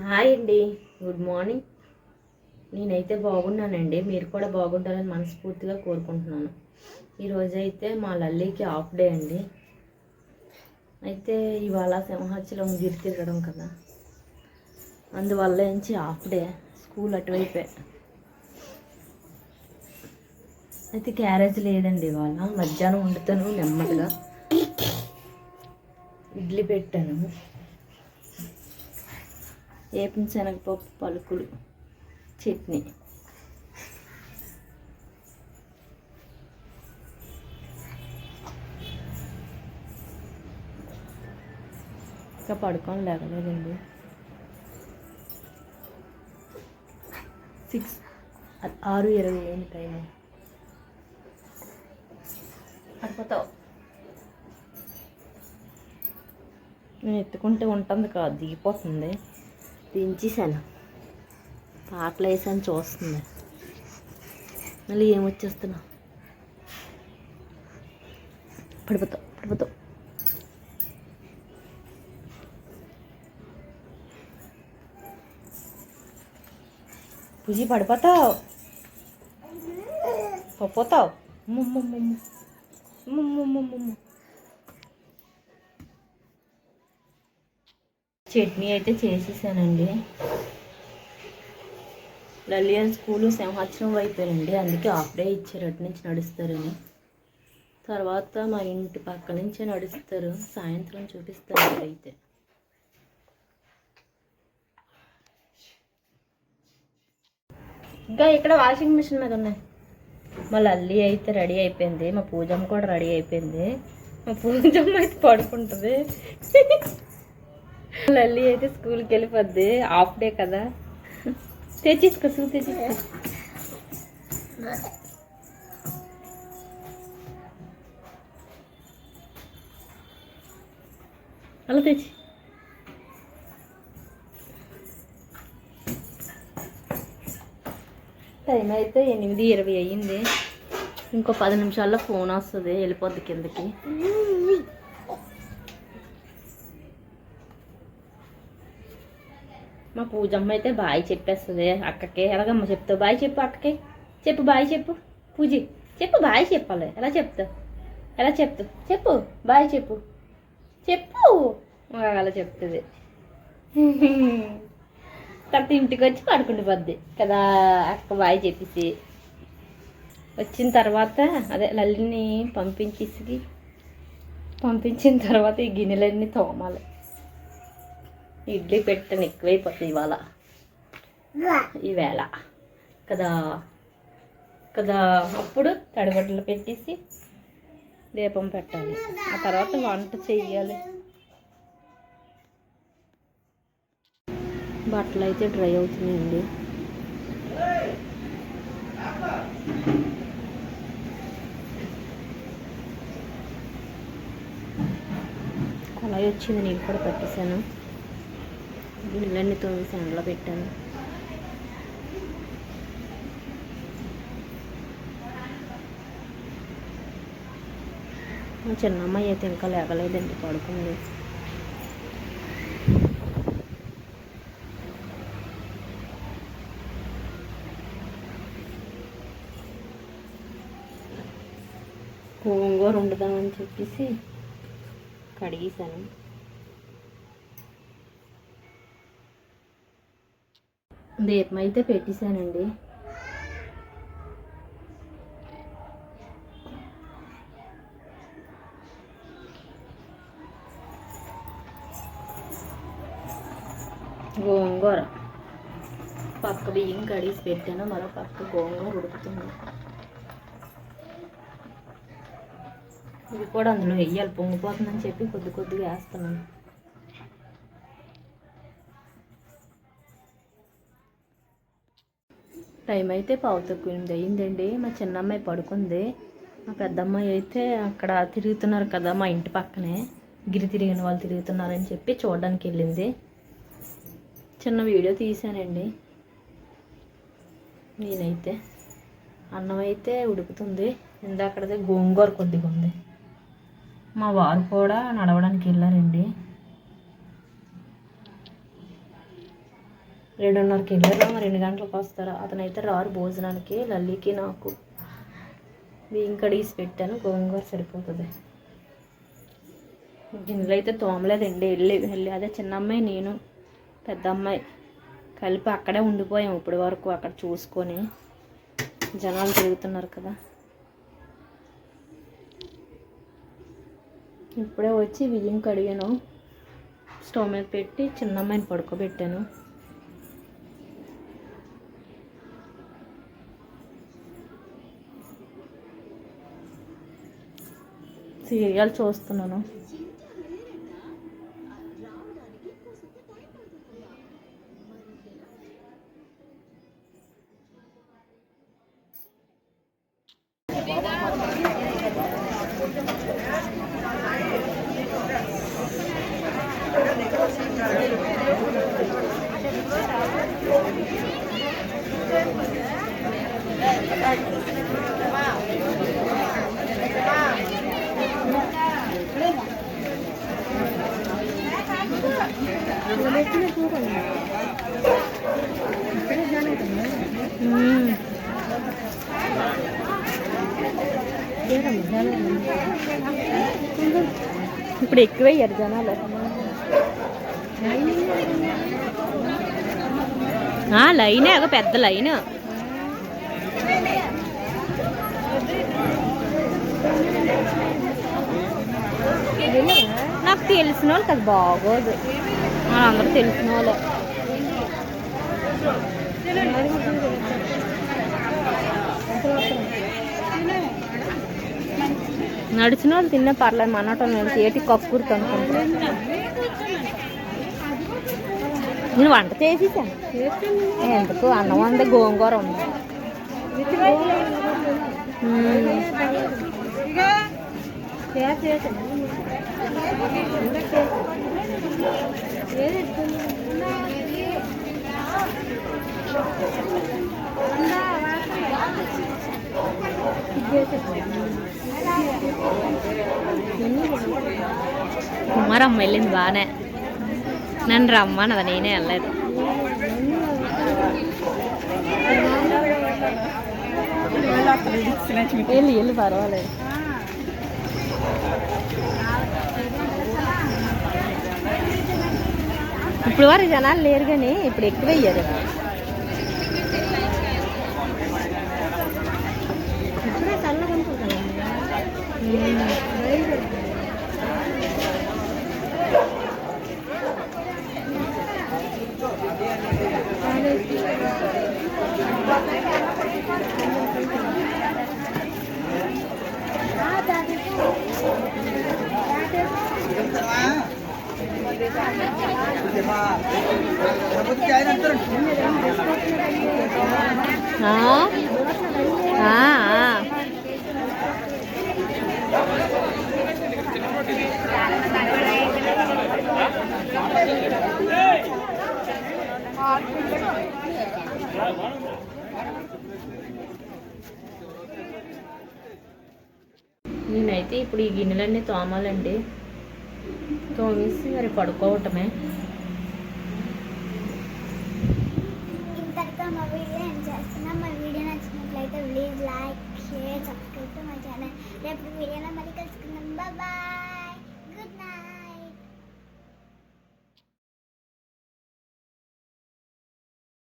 Hi అండి. Good morning నేనైతే బాగున్నానండి. మీరు కూడా బాగుంటారని మనస్ఫూర్తిగా కోరుకుంటున్నాను. ఈరోజు అయితే మా లల్లీకి ఆఫ్ డే అండి. అయితే ఇవాళ సింహాచలం గిరి తిరగడం కదా. అందువల్ల నుంచి హాఫ్ డే స్కూల్ అటువైపే. అయితే క్యారేజ్ లేదండి ఇవాళ. మధ్యాహ్నం వండుతాను నెమ్మదిగా. ఇడ్లీ పెట్టాను. వేపిన శనగపప్పు పలుకులు. చట్నీ. ఇంకా పడుకొని లేవలేదండి. సిక్స్ ఆరు ఇరవై అయింది టైం పడిపోతావు. నేను ఎత్తుకుంటే ఉంటుంది కాదు దిగిపోతుంది. దించేసాను పాటలు వేసాను చూస్తుంది మళ్ళీ ఏమొచ్చేస్తున్నా పడిపోతావు పడిపోతావు పూజీ పడిపోతావు? పడిపోతావు? ముమ్ము చట్నీ అయితే చేసేసానండి. లలియన్ స్కూలు సింహాచలం వైపేనండి. అందుకే హాఫ్ డే ఇచ్చారు అటు నుంచి నడుస్తారని. తర్వాత మా ఇంటి పక్క నుంచే నడుస్తారు. సాయంత్రం చూపిస్తారు అయితే ఇంకా ఇక్కడ వాషింగ్ మిషన్ మీద ఉన్నాయి. మా లల్లి అయితే రెడీ అయిపోయింది. మా పూజమ్మ కూడా రెడీ అయిపోయింది. మా పూజమ్మ అయితే పడుకుంటుంది. లల్లి అయితే స్కూల్కి వెళ్ళిపోద్ది. హాఫ్ డే కదా. తెచ్చిసుకో సూ తెచ్చిసుకో. అలా తెచ్చి. టైం అయితే ఎనిమిది ఇరవై అయ్యింది. ఇంకో పది నిమిషాల్లో ఫోన్ వస్తుంది. వెళ్ళిపోద్ది కిందకి. మా పూజమ్మ అయితే బాయ్ చెప్పేస్తుంది. అక్కకి ఎలాగమ్మ చెప్తావు? బాయ్ చెప్పు అక్కకి. చెప్పు బాయ్ చెప్పు. పూజి చెప్పు బాయ్ చెప్పాలి. ఎలా చెప్తావు? ఎలా చెప్తావు? చెప్పు బాయ్ చెప్పు. చెప్పు. అలా చెప్తుంది. తర్వాత ఇంటికి వచ్చి పడుకుండి పోద్ది. కదా అక్క బాయ్ చెప్పేసి. వచ్చిన తర్వాత అదే లల్లిని పంపించేసి పంపించిన తర్వాత ఈ గిన్నెలన్నీ తోమాలి. ఇడ్లీ పెట్టని ఎక్కువైపోతుంది ఇవాళ. ఈవేళ. కదా. కదా. అప్పుడు తడిబట్టలు పెట్టేసి దీపం పెట్టాలి. ఆ తర్వాత వంట చెయ్యాలి. బట్టలు అయితే డ్రై అవుతున్నాయండి. కొలాయి వచ్చింది నీళ్ళు కూడా పెట్టేశాను. నీళ్ళన్నీ తోసి ఎండలో పెట్టాను. మా చిన్నమ్మాయి అయితే ఇంకా లేగలేదండి పడుకుంది. గోంగూర వండుదామని చెప్పేసి కడిగేశాను. దీపం అయితే పెట్టేశానండి. గోంగూర. పక్క బియ్యం కడిగి పెట్టాను మరో పక్క గోంగూర ఉడుకుతుంది. ఇది కూడా అందులో వెయ్యాలి పొంగిపోతుందని చెప్పి కొద్ది కొద్దిగా వేస్తున్నాను. టైం అయితే పావు తక్కువ ఎనిమిది అయ్యిందండి మా చిన్నమ్మాయి పడుకుంది. మా పెద్దమ్మాయి అయితే అక్కడ తిరుగుతున్నారు కదా మా ఇంటి పక్కనే. గిరి తిరిగిన వాళ్ళు తిరుగుతున్నారని చెప్పి చూడడానికి వెళ్ళింది చిన్న వీడియో తీశానండి. నేనైతే అన్నం అయితే ఉడుకుతుంది. ఇందాకడదే గోంగూర కొద్దిగా ఉంది మా వారు కూడా నడవడానికి వెళ్ళారండి రెండున్నరకి వెళ్ళారు రెండు గంటలకు వస్తారు? అతనైతే రారు భోజనానికి లల్లికి నాకు. బియ్యం కడిగి పెట్టాను గోంగూర సరిపోతుంది. గిన్నెలు అయితే తోమలేదండి వెళ్ళి వెళ్ళి అదే చిన్న అమ్మాయి నేను పెద్ద అమ్మాయి కలిపి అక్కడే ఉండిపోయాం ఇప్పటి వరకు అక్కడ చూసుకొని. జనాలు తిరుగుతున్నారు కదా. ఇప్పుడే వచ్చి బియ్యం కడిగాను. స్టవ్ మీద పెట్టి చిన్న అమ్మాయిని పడుకోబెట్టాను. సీరియల్ చూస్తున్నాను. ఇప్పుడు ఇప్పుడు ఎక్కువయ్యారు జనాలు. ఆ, లైనే ఒక పెద్ద లైన్. నాకు తెలిసిన వాళ్ళు అది బాగోదు. అందరూ తెలిసిన వాళ్ళే. నడిచిన వాళ్ళు తిన్నా పర్లేదు మనటం నేను ఏటి అనుకుంటా. నేను వంట చేసేసాను. ఎందుకు? అన్నం వంద గోంగూర ఉంది. మ్మ్. కుమారమ్మ వెళ్ళింది బాగానే నన్ను రమ్మన్నది నేనే వెళ్ళలేదు వెళ్ళి వెళ్ళి పర్వాలేదు ఇప్పుడు వరకు జనాలు లేరు కానీ ఇప్పుడు ఎక్కువ అయ్యారు ఆ? ఆ, ఆ. నేనైతే ఇప్పుడు ఈ గిన్నెలన్నీ తోమాలండి. తోమేసి మరి పడుకోవటమే. ఇంతటితో మా వీడియో ఏం చేస్తున్నాం? మా వీడియో నచ్చినట్లయితే please like share subscribe to my channel. రేపు వీడియోలో మళ్ళీ కలుసుకుందాం. బాయ్.